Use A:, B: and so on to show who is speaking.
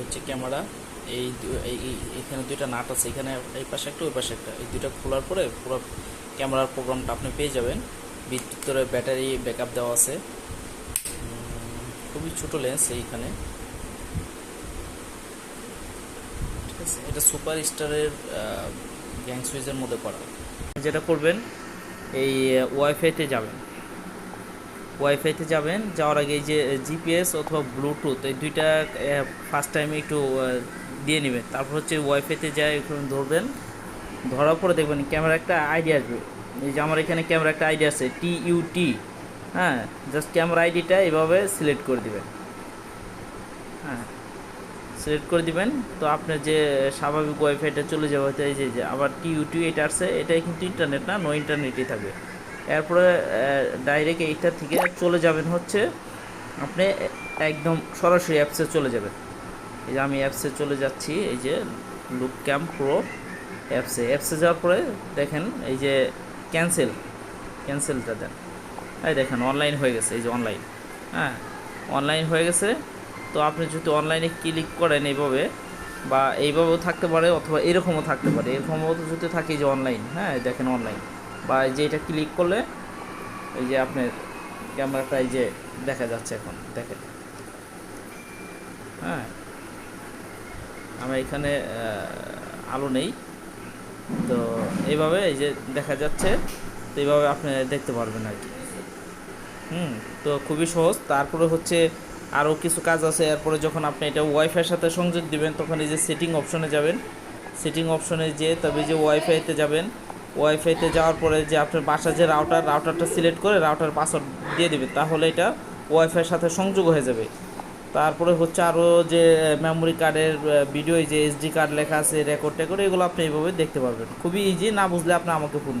A: হচ্ছে ক্যামেরা, এই এখানে দুইটা নাট আছে, এখানে এই পাশে একটা, ওই পাশে একটা। এই দুইটা খোলার পরে পুরো ক্যামেরার প্রোগ্রামটা আপনি পেয়ে যাবেন। ভিতরে ব্যাটারি ব্যাকআপ দেওয়া আছে। খুবই ছোট লেন্স এইখানে। ঠিক আছে, এটা সুপার স্টারের গ্যাং সুইচের মধ্যে করা। যেটা করবেন, এই ওয়াইফাইতে যাবেন। ওয়াইফাইতে যাবেন, যাওয়ার আগে এই যে জিপিএস অথবা ব্লুটুথ এই দুইটা ফার্স্ট টাইমে একটু দিয়ে নেবেন। তারপর হচ্ছে ওয়াইফাইতে যায় একটু ধরবেন। ধরার পরে দেখবেন ক্যামেরা একটা আইডি আসবে। এই যে আমার এখানে ক্যামেরা একটা আইডি আছে টি ইউ টি হ্যাঁ জাস্ট ক্যামেরা আইডিটা এভাবে সিলেক্ট করে দিবেন। হ্যাঁ সিলেক্ট করে দিবেন। তো আপনার যে, স্বাভাবিক ওয়াইফাইটা চলে যাবে এই যে আবার টি ইউ টি এটা আসছে, এটাই কিন্তু ইন্টারনেট না নো ইন্টারনেটই থাকবে। এরপরে ডাইরেক্ট এইটা থেকে চলে যাবেন হচ্ছে আপনি একদম সরাসরি অ্যাপসে চলে যাবেন। এই যে আমি অ্যাপসে চলে যাচ্ছি, এই যে লুক ক্যাম্প প্রো অ্যাপসে অ্যাপসে যাওয়ার পরে দেখেন, এই যে ক্যান্সেল ক্যান্সেলটা দেন। এই দেখেন অনলাইন হয়ে গেছে, এই যে অনলাইন হ্যাঁ অনলাইন হয়ে গেছে। তো আপনি যদি অনলাইনে ক্লিক করেন এইভাবে, বা এইভাবেও থাকতে পারে অথবা এরকমও থাকতে পারে। এরকমও যদি থাকে যে অনলাইন হ্যাঁ দেখেন অনলাইন বা এই যে এটা ক্লিক করলে এই যে আপনার ক্যামেরাটা এই যে দেখা যাচ্ছে এখন, দেখেন। হ্যাঁ। আমার এখানে আলো নেই। তো এইভাবে এই যে দেখা যাচ্ছে, তো এইভাবে আপনি দেখতে পারবেন আর কি। হুম, তো খুবই সহজ। তারপরে হচ্ছে আরও কিছু কাজ আছে। এরপরে যখন আপনি এটা ওয়াইফাইয়ের সাথে সংযোগ দিবেন, তখন এই যে সেটিং অপশনে যাবেন। সেটিং অপশনে যেয়ে তবে যে ওয়াইফাইতে যাবেন। ওয়াইফাইতে যাওয়ার পরে যে আপনার বাসা যে রাউটার রাউটারটা সিলেক্ট করে রাউটার পাসওয়ার্ড দিয়ে দেবেন তাহলে এটা ওয়াইফাইয়ের সাথে সংযোগ হয়ে যাবে। তারপরে হচ্ছে আরও যে মেমোরি কার্ডের ভিডিও যে এসডি কার্ড লেখা আছে রেকর্ড টেকর্ড এগুলো আপনি এইভাবে দেখতে পারবেন। খুবই ইজি না বুঝলে আপনি আমাকে ফোন